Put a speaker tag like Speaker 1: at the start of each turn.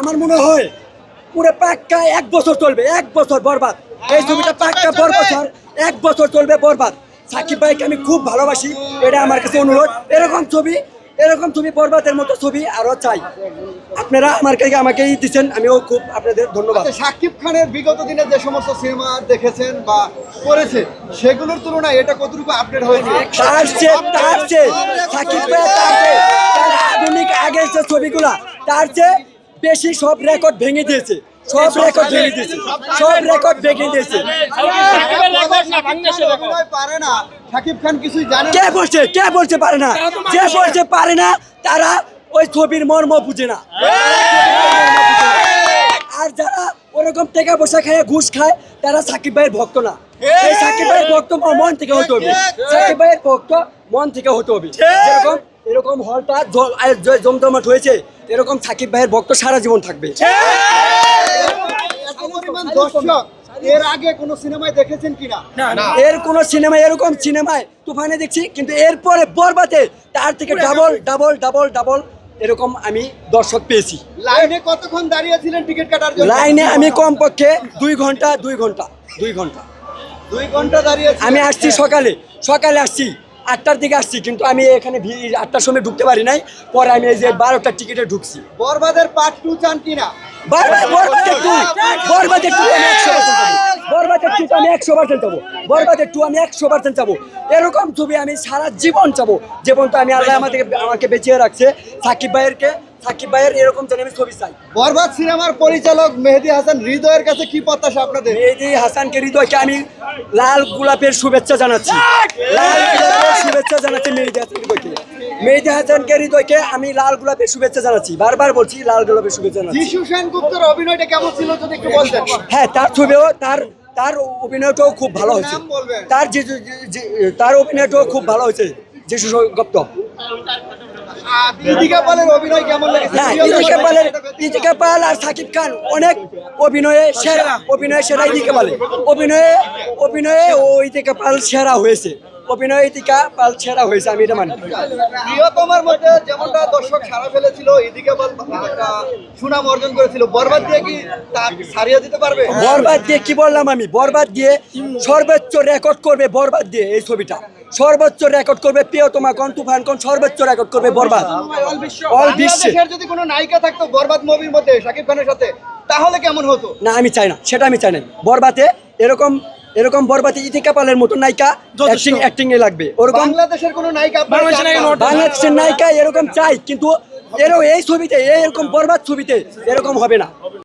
Speaker 1: আমার মনে হয় পুরো পাক্কা এক বছর চলবে এক বছর বরবাদ। এই ছবিটা পাক্কা বর বছর এক বছর চলবে বরবাদ। সাকিব ভাইকে আমি খুব ভালোবাসি এটা আমার কাছে অনুরোধ। এরকম ছবি এরকম ছবি বরবাদের মতো ছবি আরও চাই। আপনারা আমার কাছে আমাকেই দিচ্ছেন আমিও খুব আপনাদের ধন্যবাদ।
Speaker 2: আচ্ছা শাকিব খানের বিগত দিনে যে সমস্ত সিনেমা দেখেছেন বা করেছে সেগুলোর তুলনায় এটা কতটুকু আপডেট হয়েছে
Speaker 1: তার চেয়ে তার চেয়ে সাকিব ভাই তার চেয়ে আধুনিক আগের যে ছবিগুলা তার চেয়ে বেশি সব রেকর্ড ভেঙে দিয়েছে। সব রেকর্ড ভেঙে দিয়েছে। সব রেকর্ড ভেঙে দিয়েছে।
Speaker 2: অভিনয় পারে না। শাকিব খান কিছুই জানে
Speaker 1: কে বলছে? কে বলছে পারে না? যে বলছে পারে না তারা ওই ছবির মর্ম বুঝে না। আর যারা ওরকম টাকা পয়সা খায় ঘুষ খায় তারা সাকিব ভাইয়ের ভক্ত না। এই! সাকিব ভাইয়ের ভক্ত মন থেকে হতে হবে। সাকিব! ভাইয়ের ভক্ত মন থেকে হতে হবে। যেরকম এরকম হলটা জমজমাট হয়েছে এরকম সাকিব ভাইয়ের ভক্ত সারা জীবন থাকবে।
Speaker 2: দর্শক এর আগে কোনো সিনেমায় দেখেছেন কিনা?
Speaker 1: এর কোন সিনেমা এরকম সিনেমায় তুফানে দেখছি কিন্তু এরপরে বরবাতে তার থেকে ডাবল ডাবল ডাবল ডাবল এরকম আমি দর্শক পেয়েছি।
Speaker 2: লাইনে কতক্ষণ দাঁড়িয়েছিলেন টিকিট কাটার জন্য?
Speaker 1: লাইনে আমি কমপক্ষে দুই ঘণ্টা দুই ঘণ্টা দুই ঘণ্টা।
Speaker 2: দুই ঘণ্টা দাঁড়িয়ে
Speaker 1: আমি আসছি সকালে সকালে আসছি। আটটার দিকে আসছি কিন্তু আমি এখানে আটটার সময় ঢুকতে পারি নাই। পরে আমি এই যে বারোটার টিকিটে ঢুকছি।
Speaker 2: বরবাদের পার্ট টু চান কিনা
Speaker 1: বরবাদের টু আমি একশো বরবাদের টু আমি একশো পার্সেন্ট যাব বরবাদের টু আমি একশো পার্সেন্ট যাব এরকম ছবি আমি সারা জীবন যাব জীবন তো আমি আল্লাহ আমাদেরকে আমাকে বেঁচিয়ে রাখছে সাকিব ভাইয়েরকে। সাকিব ভাইয়ের এরকম যেন আমি ছবি চাই।
Speaker 2: বরবাদ সিনেমার পরিচালক মেহেদি হাসান হৃদয়ের কাছে কি প্রত্যাশা আপনাদের?
Speaker 1: মেহেদি হাসানকে হৃদয়কে আমি লাল গোলাপের শুভেচ্ছা জানাচ্ছি। লাল গোলাপের শুভেচ্ছা জানাচ্ছি মেহেদি হাসান হৃদয়কে। মেহেদি হাসানকে হৃদয়কে আমি লাল গোলাপের শুভেচ্ছা জানাচ্ছি। বারবার বলছি লাল গোলাপের শুভেচ্ছা জানাচ্ছি।
Speaker 2: যিশু সেনগুপ্তের অভিনয়টা কেমন ছিল যদি একটু বলতেন?
Speaker 1: হ্যাঁ তার ছবিও তার তার অভিনয়টাও খুব ভালো হয়েছে। তার যে তার অভিনয়টাও খুব ভালো হয়েছে যিশু গুপ্ত
Speaker 2: আর ইদিকা পালের অভিনয় কেমন লেগেছে?
Speaker 1: ইদিকা পাল আর সাকিব খান অনেক অভিনয়ে সেরা অভিনয়ে সেরা ইদিকা পালে। অভিনয়ে অভিনয়ে ও ইদিকা পাল সেরা হয়েছে। অভিনয়ে ইদিকা পাল সেরা হয়েছে আমি এটা মানি।
Speaker 2: প্রিয়তমার মধ্যে যেমনটা দর্শক সারা ফেলেছিল ইদিকা পাল সুনাম অর্জন করেছিল। বরবাদ দিয়ে কি তা দিতে পারবে?
Speaker 1: বরবাদ দিয়ে কি বললাম আমি? বরবাদ দিয়ে সর্বোচ্চ রেকর্ড করবে বরবাদ দিয়ে এই ছবিটা। সর্বোচ্চ রেকর্ড করবে প্রিয়তমা কন তুফান কন সর্বোচ্চ রেকর্ড করবে বরবাদ। অল বিশ্বে।
Speaker 2: যদি কোনো নায়িকা থাকতো বরবাদ মুভির মধ্যে শাকিব খানের সাথে তাহলে কেমন হতো?
Speaker 1: না আমি চাই না। সেটা আমি চাই না। বরবাতে এরকম এরকম বরবাতে ইতিকা পালের মতো নায়িকা অ্যাক্টিং অ্যাক্টিং এ লাগবে। ওরকম
Speaker 2: বাংলাদেশের কোনো নায়িকা?
Speaker 1: বাংলাদেশের নায়িকা এরকম চাই কিন্তু এরকম এই ছবিতে এরকম বরবাদ ছবিতে এরকম হবে না।